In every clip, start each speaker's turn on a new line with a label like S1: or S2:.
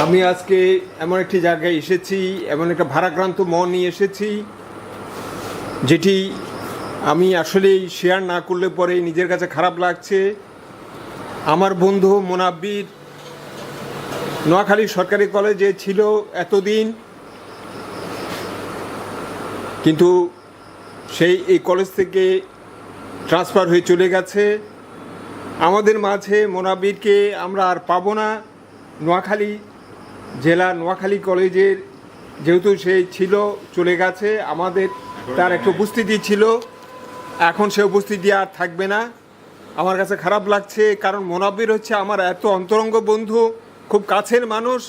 S1: আমি আজকে এমন একটি জায়গায় এসেছি, এমন একটা ভারাক্রান্ত মন নিয়ে এসেছি, যেটি আমি আসলেই শেয়ার না করলে পরে নিজের কাছে খারাপ লাগছে। আমার বন্ধু মোনাব্বির নোয়াখালী সরকারি কলেজে ছিল এতদিন, কিন্তু সেই, এই কলেজ থেকে ট্রান্সফার হয়ে চলে গেছে। আমাদের মাঝে মোনাবিরকে আমরা আর পাবো না। নোয়াখালী জেলা নোয়াখালী কলেজের যেহেতু সে ছিল, চলে গেছে, আমাদের তার একটা উপস্থিতি ছিল। এখন সে উপস্থিতি আর থাকবে না। আমার কাছে খারাপ লাগছে, কারণ মোনাবির হচ্ছে আমার এত অন্তরঙ্গ বন্ধু, খুব কাছের মানুষ।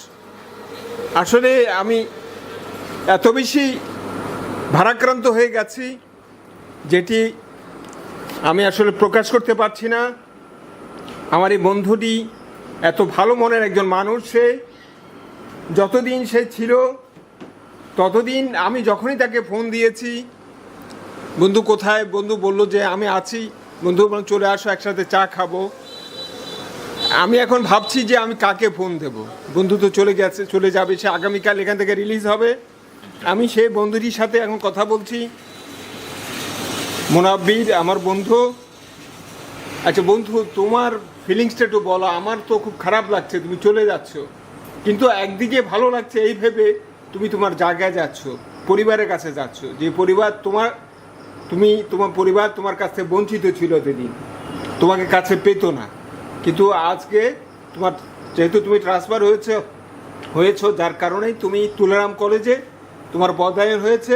S1: আসলে আমি এত বেশি ভারাক্রান্ত হয়ে গেছি, যেটি আমি আসলে প্রকাশ করতে পারছি না। আমার এই বন্ধুটি এত ভালো মনের একজন মানুষ সে। যতদিন সে ছিল, ততদিন আমি যখনই তাকে ফোন দিয়েছি, বন্ধু কোথায়? বন্ধু বলল যে আমি আছি। বন্ধু বলল, চলে আসো, একসাথে চা খাব। আমি এখন ভাবছি যে আমি কাকে ফোন দেব? বন্ধু তো চলে গেছে, চলে যাবে, সে আগামীকাল এখান থেকে রিলিজ হবে। আমি সেই বন্ধুটির সাথে এখন কথা বলছি। মোনাব্বির, আমার বন্ধু। আচ্ছা বন্ধু, তোমার ফিলিংসটা একটু বলো। আমার তো খুব খারাপ লাগছে, তুমি চলে যাচ্ছ। কিন্তু একদিকে ভালো লাগছে এই ভেবে তুমি তোমার জায়গায় যাচ্ছ, পরিবারের কাছে যাচ্ছ, যে পরিবার তোমার, তুমি তোমার পরিবার তোমার কাছ বঞ্চিত ছিল সেদিন তোমাকে কাছে পেত না। কিন্তু আজকে তোমার, যেহেতু তুমি ট্রান্সফার হয়েছে, হয়েছো, যার কারণেই তুমি তুলারাম কলেজে তোমার বদায়ন হয়েছে।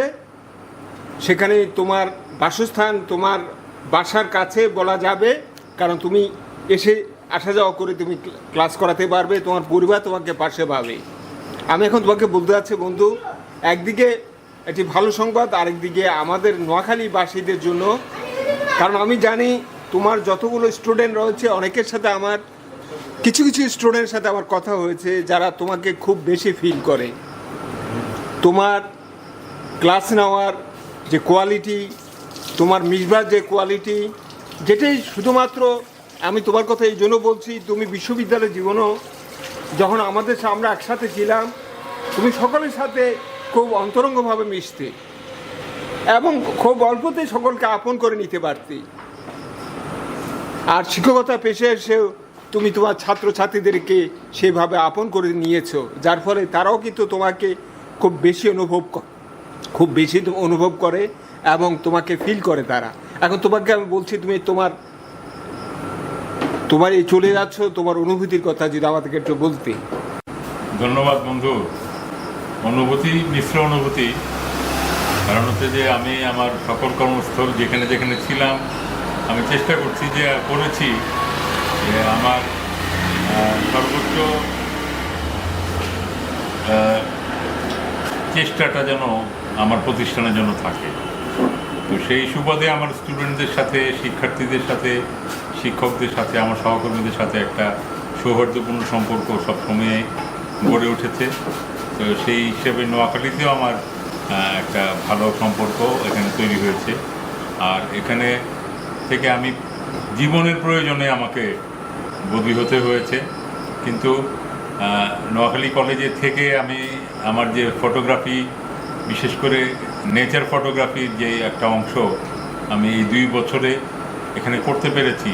S1: সেখানে তোমার বাসস্থান, তোমার বাসার কাছে বলা যাবে, কারণ তুমি এসে আসা যাওয়া করে তুমি ক্লাস করাতে পারবে, তোমার পরিবার তোমাকে পাশে পাবে। আমি এখন তোমাকে বলতে যাচ্ছি, বন্ধু, একদিকে একটি ভালো সংবাদ, আরেকদিকে আমাদের নোয়াখালীবাসীদের জন্য। কারণ আমি জানি তোমার যতগুলো স্টুডেন্ট রয়েছে, অনেকের সাথে আমার, কিছু কিছু স্টুডেন্টের সাথে আমার কথা হয়েছে, যারা তোমাকে খুব বেশি ফিল করে। তোমার ক্লাস নেওয়ার যে কোয়ালিটি তোমার মিশবার যে কোয়ালিটি যেটাই শুধুমাত্র আমি তোমার কথা এই জন্য বলছি, তুমি বিশ্ববিদ্যালয় জীবনও যখন আমাদের আমরা একসাথে ছিলাম, তুমি সকলের সাথে খুব অন্তরঙ্গভাবে মিশতে এবং খুব অল্পতে সকলকে আপন করে নিতে পারতে। আর শিক্ষকতা পেশে এসেও তুমি তোমার ছাত্রছাত্রীদেরকে সেভাবে আপন করে নিয়েছো, যার ফলে তারাও কিন্তু তোমাকে খুব বেশি অনুভব খুব বেশি অনুভব করে এবং তোমাকে ফিল করে তারা। এখন তোমাকে আমি বলছি, তুমি তোমার তোমার এই চলে যাচ্ছ, তোমার অনুভূতির কথা যদি আমাদেরকে একটু বলতে।
S2: ধন্যবাদ বন্ধু। অনুভূতি, মিশ্র অনুভূতি। কারণ হচ্ছে যে আমি আমার সকল কর্মস্থল যেখানে যেখানে ছিলাম, আমি চেষ্টা করছি যে, করেছি যে আমার সর্বোচ্চ চেষ্টাটা যেন আমার প্রতিষ্ঠানের জন্য থাকে। তো সেই সুবাদে আমার স্টুডেন্টদের সাথে, শিক্ষার্থীদের সাথে শিক্ষকদের সাথে, আমার সহকর্মীদের সাথে একটা সৌহার্দ্যপূর্ণ সম্পর্ক সবসময় গড়ে উঠেছে। তো সেই হিসেবে নোয়াখালীতেও আমার একটা ভালো সম্পর্ক এখানে তৈরি হয়েছে। আর এখানে থেকে আমি জীবনের প্রয়োজনে আমাকে বদলি হতে হয়েছে। কিন্তু নোয়াখালী কলেজে থেকে আমি আমার যে ফটোগ্রাফি, বিশেষ করে নেচার ফটোগ্রাফির যে একটা অংশ, আমি এই দুই বছরে এখানে করতে পেরেছি।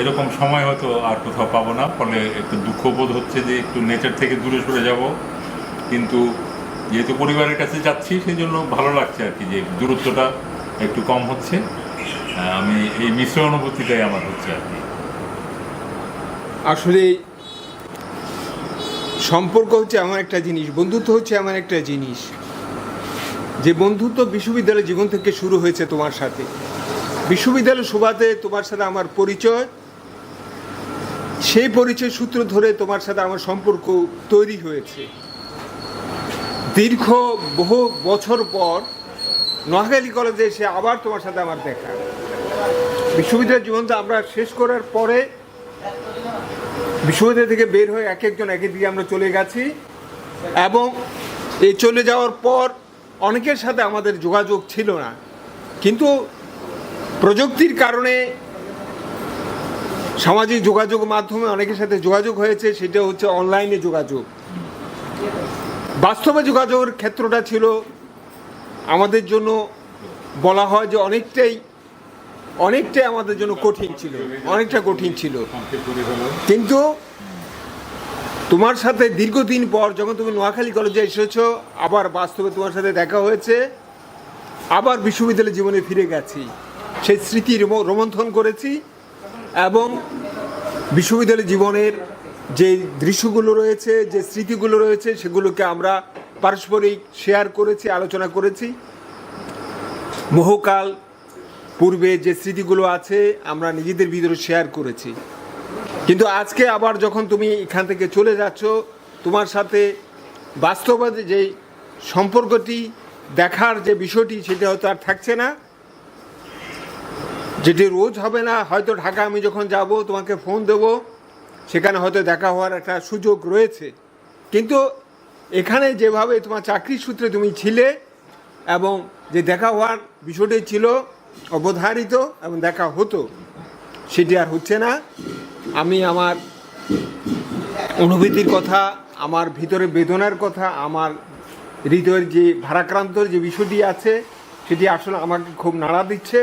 S2: এরকম সময় হয়তো আর কোথাও পাবো না, ফলে একটু দুঃখবোধ হচ্ছে যে একটু নেচার থেকে দূরে সরে যাব। কিন্তু যেহেতু পরিবারের কাছে যাচ্ছি সেই জন্য ভালো লাগছে আর কি যে দূরত্বটা একটু কম হচ্ছে। আমি এই মিশ্র অনুভূতিটাই আমার হচ্ছে আর কি।
S1: আসলে সম্পর্ক হচ্ছে এমন একটা জিনিস, বন্ধুত্ব হচ্ছে এমন একটা জিনিস। যে বন্ধুত্ব বিশ্ববিদ্যালয় জীবন থেকে শুরু হয়েছে তোমার সাথে। বিশ্ববিদ্যালয় সুবাদে তোমার সাথে আমার পরিচয়। সেই পরিচয় সূত্র ধরে তোমার সাথে আমার সম্পর্ক তৈরি হয়েছে। দীর্ঘ বহু বছর পর নোয়াখালী কলেজে এসে আবার তোমার সাথে আমার দেখা। বিশ্ববিদ্যালয় জীবনটা আমরা শেষ করার পরে বিশ্ববিদ্যালয় থেকে বের হয়ে এক একজন এক দিকে আমরা চলে গেছি এবং এই চলে যাওয়ার পর অনেকের সাথে আমাদের যোগাযোগ ছিল না। কিন্তু প্রযুক্তির কারণে সামাজিক যোগাযোগ মাধ্যমে অনেকের সাথে যোগাযোগ হয়েছে, সেটা হচ্ছে অনলাইনে যোগাযোগ। বাস্তবে যোগাযোগের ক্ষেত্রটা ছিল, আমাদের জন্য বলা হয় যে অনেকটাই অনেকটাই আমাদের জন্য কঠিন ছিল, অনেকটা কঠিন ছিল। কিন্তু তোমার সাথে দীর্ঘদিন পর যখন তুমি নোয়াখালী কলেজে এসেছ, আবার বাস্তবে তোমার সাথে দেখা হয়েছে, আবার বিশ্ববিদ্যালয় জীবনে ফিরে গেছি। সেই স্মৃতি রোম- রোমন্থন করেছি এবং বিশ্ববিদ্যালয় জীবনের যে দৃশ্যগুলো রয়েছে, যে স্মৃতিগুলো রয়েছে, সেগুলোকে আমরা পারস্পরিক শেয়ার করেছি, আলোচনা করেছি। বহুকাল পূর্বে যে স্মৃতিগুলো আছে, আমরা নিজেদের ভিতরে শেয়ার করেছি। কিন্তু আজকে আবার যখন তুমি এখান থেকে চলে যাচ্ছ, তোমার সাথে বাস্তবে যে সম্পর্কটি দেখার যে বিষয়টি, সেটা হয়তো আর থাকছে না। যেটি রোজ হবে না, হয়তো ঢাকা আমি যখন যাব, তোমাকে ফোন দেব, সেখানে হয়তো দেখা হওয়ার একটা সুযোগ রয়েছে। কিন্তু এখানে যেভাবে তোমার চাকরির সূত্রে তুমি ছিলে এবং যে দেখা হওয়ার বিষয়টি ছিল অবধারিত এবং দেখা হতো, সেটি আর হচ্ছে না। আমি আমার অনুভূতির কথা, আমার ভিতরে বেদনার কথা, আমার হৃদয়ের যে ভারাক্রান্ত যে বিষয়টি আছে, সেটি আসলে আমাকে খুব নাড়া দিচ্ছে।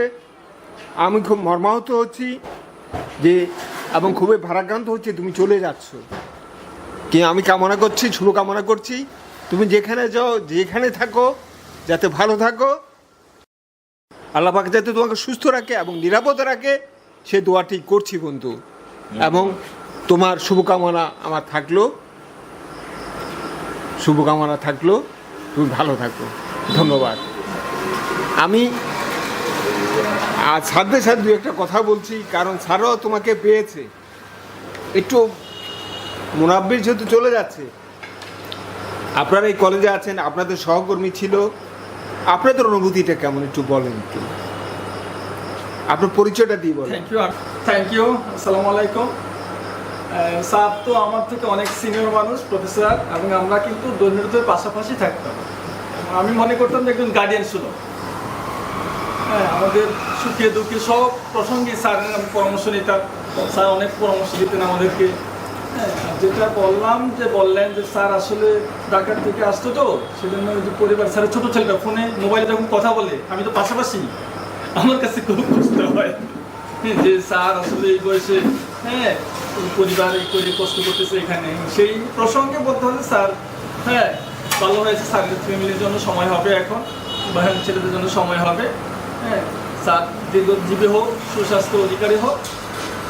S1: আমি খুব মর্মাহত হচ্ছি যে, এবং খুবই ভারাক্রান্ত হচ্ছে, তুমি চলে যাচ্ছ। কি আমি কামনা করছি, শুভ কামনা করছি। তুমি যেখানে যাও, যেখানে থাকো, যাতে ভালো থাকো। আল্লাহ পাক যাতে তোমাকে সুস্থ রাখে এবং নিরাপদে রাখে, সে দোয়াটি করছি বন্ধু। এবং তোমার শুভকামনা আমার থাকল। শুভকামনা থাকল। তুমি ভালো থাকো। ধন্যবাদ। আমি আর স্যারদের সাথে দু একটা কথা বলছি, কারণ স্যারও তোমাকে পেয়েছে। একটু মুনাব্বির যেহেতু চলে যাচ্ছে, আপনারা এই কলেজে আছেন, আপনাদের সহকর্মী ছিল, আপনাদের অনুভূতিটা কেমন একটু বলেন একটু। আপনার পরিচয়টা দিয়ে বলেন।
S3: থ্যাংক ইউ থ্যাংক ইউ আসসালামু আলাইকুম। স্যার তো আমার থেকে অনেক সিনিয়র মানুষ প্রফেসর এবং আমরা কিন্তু দৈনন্দিন পাশাপাশি থাকতাম। আমি মনে করতাম যে একজন গার্ডিয়ান ছিল। হ্যাঁ আমাদের সুখে দুঃখে সব প্রসঙ্গে স্যারের আমি পরামর্শ নিতাম। স্যার অনেক পরামর্শ দিতেন আমাদেরকে। হ্যাঁ যেটা বললাম যে বললেন যে স্যার আসলে ঢাকার থেকে আসতো তো সেজন্য ওই যে পরিবার স্যারের ছোটো ছেলেটা ফোনে মোবাইলে যখন কথা বলে আমি তো পাশাপাশি। আমার কাছে খুব কষ্ট হয়। হ্যাঁ, যে স্যার আসলে এই বয়সে হ্যাঁ পরিবার এই করে কষ্ট করতেছে এখানে। সেই প্রসঙ্গে বলতে হবে স্যার হ্যাঁ ভালো হয়েছে স্যারের ফ্যামিলির জন্য সময় হবে এখন বাহির ছেলেদের জন্য সময় হবে। হ্যাঁ স্যার দীর্ঘজীবী হোক সুস্বাস্থ্য অধিকারী হোক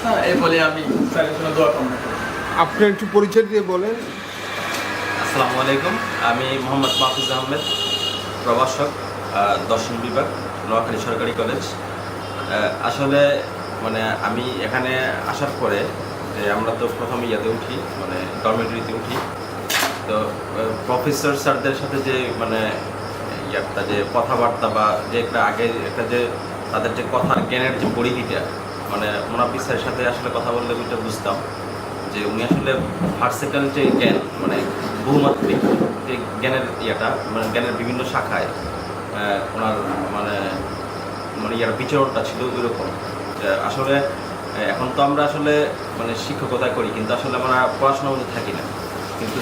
S3: হ্যাঁ এই বলে আমি স্যারের জন্য দোয়া কামনা করি।
S1: আপনি একটু পরিচয় দিয়ে বলেন।
S4: আসসালামু আলাইকুম। আমি মোহাম্মদ মাহফুজ আহমেদ প্রভাষক দর্শন বিভাগ নোয়াখালী সরকারি কলেজ। আসলে মানে আমি এখানে আসার পরে যে আমরা তো প্রথম ইয়াতে উঠি মানে ডরমেটরিতে উঠি। তো প্রফেসর স্যারদের সাথে যে মানে একটা যে কথাবার্তা বা যে একটা আগে একটা যে তাদের যে কথার জ্ঞানের যে পরিধিটা মানে মোনাফিস স্যারের সাথে আসলে কথা বললে ওইটা বুঝতাম যে উনি আসলে ভার্সিক্যাল যে জ্ঞান মানে বহুমাত্রিক যে জ্ঞানের ইয়েটা মানে জ্ঞানের বিভিন্ন শাখায় ওনার মানে মানে ইয়ার বিচরণটা ছিল ওইরকম। আসলে এখন তো আমরা আসলে মানে শিক্ষকতা করি, কিন্তু আসলে আমরা পড়াশোনার মধ্যে থাকি না। কিন্তু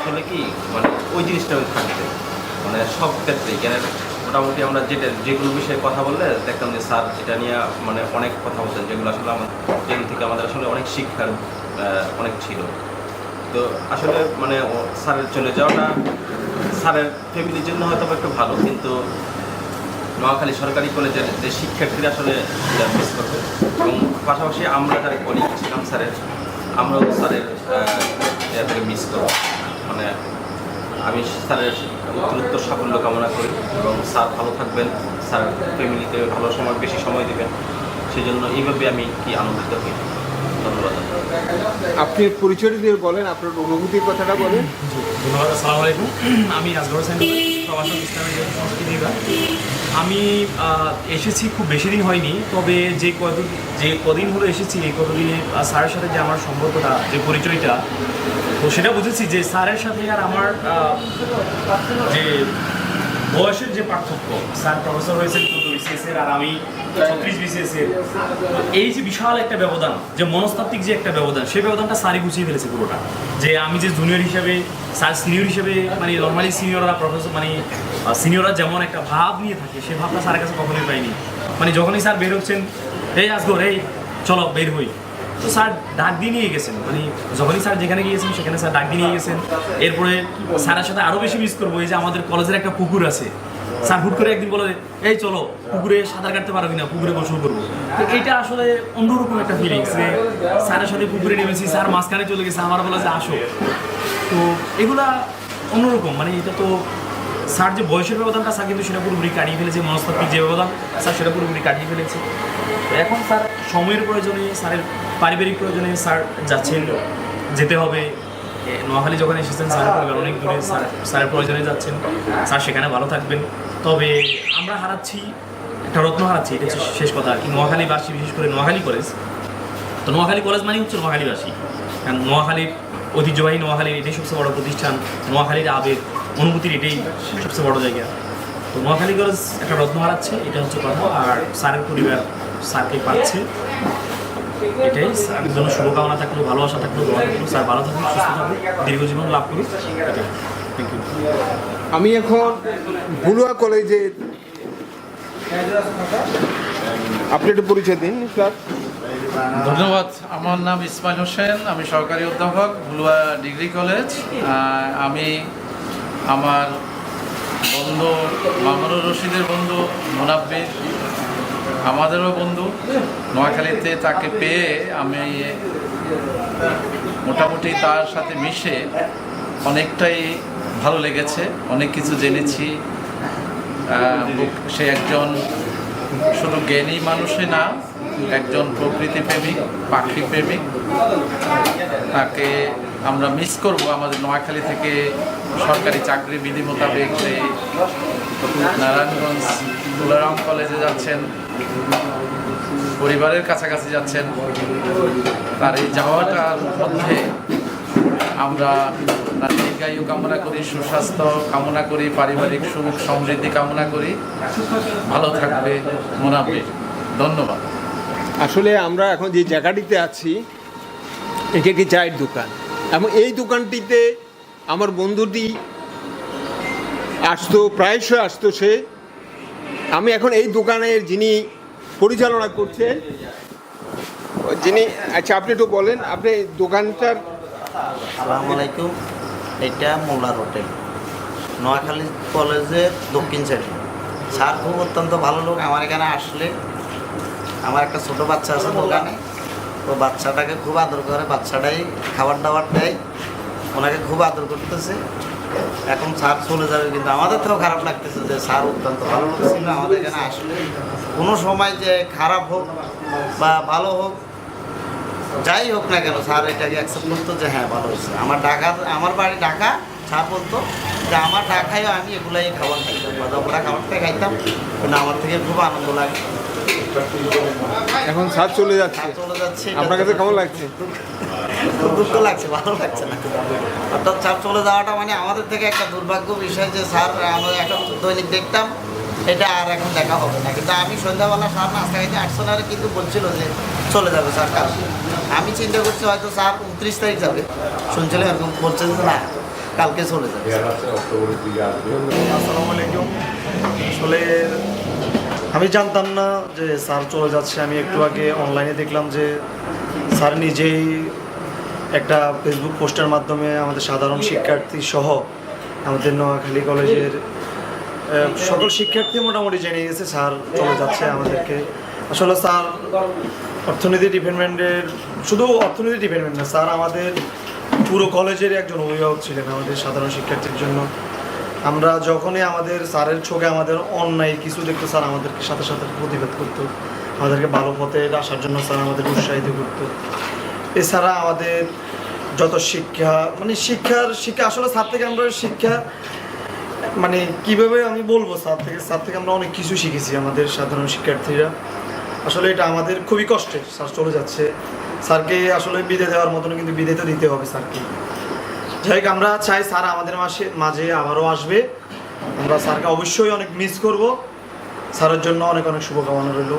S4: আসলে কি মানে ওই জিনিসটা আমি থাকতে মানে সব ক্ষেত্রে জ্ঞানের মোটামুটি আমরা যেটা যে কোনো বিষয়ে কথা বললে দেখতাম যে স্যার এটা নিয়ে মানে অনেক কথা বলতেন, যেগুলো আসলে যেগুলো থেকে আমাদের আসলে অনেক শিক্ষার অনেক ছিল। তো আসলে মানে স্যারের চলে যাওয়াটা স্যারের ফ্যামিলির জন্য হয়তো একটু ভালো, কিন্তু নোয়াখালী সরকারি কলেজের যে শিক্ষার্থীরা আসলে মিস করবে। এবং পাশাপাশি আমরা যারা কলিগ ছিলাম স্যারের, আমরাও স্যারের মিস করব। মানে আমি স্যারের উত্তরোত্তর সাফল্য কামনা করি এবং স্যার ভালো থাকবেন। স্যার ফ্যামিলিতে ভালো সময় বেশি সময় দেবেন। সেই জন্য এইভাবে আমি কি আনন্দিত হই। ধন্যবাদ।
S1: আপনি পরিচয় দিয়ে বলেন আপনার অনুভূতির কথাটা বলেন।
S5: ধন্যবাদ আসসালামু আলাইকুম। আমি আজগর হোসেন প্রবাসন ইসলামী সংস্কৃতি বিভাগ। আমি এসেছি খুব বেশি দিন হয়নি তবে যে কদিন যে কদিন হলো এসেছি এই কতদিনে স্যারের সাথে যে আমার সম্পর্কটা যে পরিচয়টা তো সেটা বুঝেছি যে স্যারের সাথে আর আমার যে বয়সের যে পার্থক্য, স্যার প্রফেসর হয়েছেন চৌদ্দ বিসিএস এর আর আমি ছত্রিশ বিসিএস এর এই যে বিশাল একটা ব্যবধান, যে মনস্তাত্ত্বিক যে একটা ব্যবধান, সেই ব্যবধানটা স্যারই গুছিয়ে ফেলেছে পুরোটা। যে আমি যে জুনিয়র হিসেবে, স্যার সিনিয়র হিসেবে মানে নর্মালি সিনিয়ররা প্রফেসর মানে সিনিয়ররা যেমন একটা ভাব নিয়ে থাকে, সেই ভাবটা স্যারের কাছে কখনোই পাইনি। মানে যখনই স্যার বের হচ্ছেন, এই আসগর এই চলো, বের হই। তো স্যার ডাক দিয়ে নিয়ে গেছেন? মানে যখনই স্যার যেখানে গিয়েছেন, সেখানে স্যার ডাক দিয়ে নিয়ে গেছেন। এরপরে স্যারের সাথে আরও বেশি মিস করব, এই যে আমাদের কলেজের একটা পুকুর আছে। স্যার হুট করে একদিন বলে, এই চলো, পুকুরে সাঁতার কাটতে পারবি না, পুকুরে গোসল করব। তো এইটা আসলে অন্যরকম একটা ফিলিংস যে স্যারের সাথে পুকুরে নেমেছি, স্যার মাঝখানে চলে গেছে, আমার বলে যে আসো। তো এগুলা অন্যরকম মানে এটা তো স্যার যে বয়সের ব্যবধানটা, স্যার কিন্তু সেটা পুরোপুরি কাটিয়ে ফেলেছে, মনস্তাত্ত্বিক যে ব্যবধান, স্যার সেটা পুরোপুরি কাটিয়ে ফেলেছে। এখন স্যার সময়ের প্রয়োজনে, স্যারের পারিবারিক প্রয়োজনে স্যার যাচ্ছেন। যেতে হবে। নোয়াখালী যখন এসেছেন, স্যারের পরিবার অনেক দূরে, স্যার, স্যারের প্রয়োজনে যাচ্ছেন। স্যার সেখানে ভালো থাকবেন। তবে আমরা হারাচ্ছি, একটা রত্ন হারাচ্ছি, এটা শেষ কথা আর কি। নোয়াখালীবাসী, বিশেষ করে নোয়াখালী কলেজ। তো নোয়াখালী কলেজ মানে হচ্ছে নোয়াখালীবাসী। কারণ নোয়াখালীর ঐতিহ্যবাহী নোয়াখালীর এটাই সবচেয়ে বড় প্রতিষ্ঠান। নোয়াখালীর আবেগ, অনুভূতির এটাই সবচেয়ে বড় জায়গা। তো নোয়াখালী কলেজ একটা রত্ন হারাচ্ছে, এটা হচ্ছে কথা। আর স্যারের পরিবার স্যারকে পাচ্ছে। এটাই স্যারের জন্য শুভকামনা থাকল ভালোবাসা থাকল দোয়া থাকল। স্যার ভালো থাকুক সুস্থ থাকুক দীর্ঘ জীবন লাভ এটাই। থ্যাংক ইউ
S1: আমি এখন ভুলুয়া কলেজে আপনি একটু পরিচয় দিন স্যার।
S6: ধন্যবাদ। আমার নাম ইসমাইল হোসেন আমি সরকারি অধ্যাপক ভুলুয়া ডিগ্রি কলেজ। আমি আমার বন্ধু মামুনুর রশিদের বন্ধু মোনাব্বির আমাদেরও বন্ধু। নোয়াখালীতে তাকে পেয়ে আমি, মোটামুটি তার সাথে মিশে অনেকটাই ভালো লেগেছে। অনেক কিছু জেনেছি। সে একজন শুধু জ্ঞানী মানুষই না, একজন প্রকৃতি প্রেমিক পাখি প্রেমিক তাকে আমরা মিস করব। আমাদের নোয়াখালী থেকে সরকারি চাকরি বিধি মোতাবেক নারায়ণগঞ্জ, তুলারাম কলেজে যাচ্ছেন, পরিবারের কাছাকাছি যাচ্ছেন। তার এই যাওয়াটার মধ্যে আমরা তার দীর্ঘায়ু কামনা করি, সুস্বাস্থ্য কামনা করি, পারিবারিক সুখ সমৃদ্ধি কামনা করি। ভালো থাকবে মোনাব্বির ধন্যবাদ।
S1: আসলে আমরা এখন যে জায়গাটিতে আছি, এটি একটি চায়ের দোকান? এবং এই দোকানটিতে আমার বন্ধুটি আসতো, প্রায়শই আসতো সে। আমি এখন এই দোকানের যিনি পরিচালনা করছেন, যিনি আচ্ছা আপনি একটু বলেন, আপনি দোকানটার
S7: আসসালামু আলাইকুম, এটা মোল্লার হোটেল। নোয়াখালী কলেজের দক্ষিণ সাইডে। স্যার খুব অত্যন্ত ভালো লোক, আমার এখানে আসলে। আমার একটা ছোট বাচ্চা আছে দোকানে। তো বাচ্চাটাকে খুব আদর করে, বাচ্চাটাই খাবার দাবার দেয়। ওনাকে খুব আদর করতেছে। এখন স্যার চলে যাবে কিন্তু আমাদের তো খারাপ লাগতেছে যে স্যার অত্যন্ত ভালো লোক ছিল আমাদের এখানে আসলে কোনো সময় যে খারাপ হোক বা ভালো হোক যাই হোক না কেন স্যার এটাকে অ্যাকসেপ্ট করতো যে হ্যাঁ ভালো হয়েছে। আমার ঢাকা আমার বাড়ি ঢাকা স্যার বলতো যে আমার ঢাকায়ও আমি এগুলাই খাবার খাইতাম বা বাদামরা খাবারটাই খাইতাম কিন্তু আমার থেকে খুব আনন্দ লাগে।
S1: এখন সাত চলে যাচ্ছে।
S7: স্যার চলে যাচ্ছে
S1: আপনার কাছে কেমন লাগছে?
S7: দুঃখ লাগছে, ভালো লাগছে না। অর্থাৎ স্যার চলে যাওয়াটা মানে আমাদের থেকে একটা দুর্ভাগ্য বিষয় যে স্যার আমরা এখন দৈনিক দেখতাম, এটা আর এখন দেখা হবে না। কিন্তু আমি সন্ধ্যাবেলা স্যার নাস্তা খাইতে আটশো না কিন্তু বলছিল যে চলে যাবে স্যার আমি চিন্তা করছি হয়তো স্যার উনত্রিশ তারিখ যাবে। শুনছিলাম এরকম বলছে যে না, কালকে চলে যাবে।
S8: আসসালামু আলাইকুম। আসলে আমি জানতাম না যে স্যার চলে যাচ্ছে। আমি একটু আগে অনলাইনে দেখলাম যে স্যার নিজেই একটা ফেসবুক পোস্টের মাধ্যমে আমাদের সাধারণ শিক্ষার্থী সহ আমাদের নোয়াখালী কলেজের সকল শিক্ষার্থী মোটামুটি জেনে গেছে স্যার চলে যাচ্ছে আমাদেরকে। আসলে স্যার অর্থনীতি ডিপার্টমেন্টের শুধু অর্থনীতি ডিপার্টমেন্ট না স্যার আমাদের পুরো কলেজের একজন অভিভাবক ছিলেন আমাদের সাধারণ শিক্ষার্থীর জন্য। আমরা যখনই আমাদের স্যারের চোখে আমাদের অন্যায় কিছু দেখতো স্যার আমাদেরকে সাথে সাথে প্রতিবাদ করতো। আমাদেরকে ভালো পথে আসার জন্য স্যার আমাদের উৎসাহিত করতো। এছাড়া আমাদের যত শিক্ষা মানে শিক্ষার শিক্ষা, আসলে স্যার থেকে আমরা শিক্ষা মানে কীভাবে আমি বলব স্যার থেকে স্যার থেকে আমরা অনেক কিছু শিখেছি আমাদের সাধারণ শিক্ষার্থীরা। আসলে এটা আমাদের খুবই কষ্টের, স্যার চলে যাচ্ছে। স্যারকে আসলে বিদে দেওয়ার মতন কিন্তু বিদে তো দিতে হবে স্যারকে। যাই হোক, আমরা চাই স্যার আমাদের মাসে, মাঝে আবারও আসবে। আমরা স্যারকে অবশ্যই অনেক মিস করব। স্যারের জন্য অনেক অনেক শুভকামনা রইল।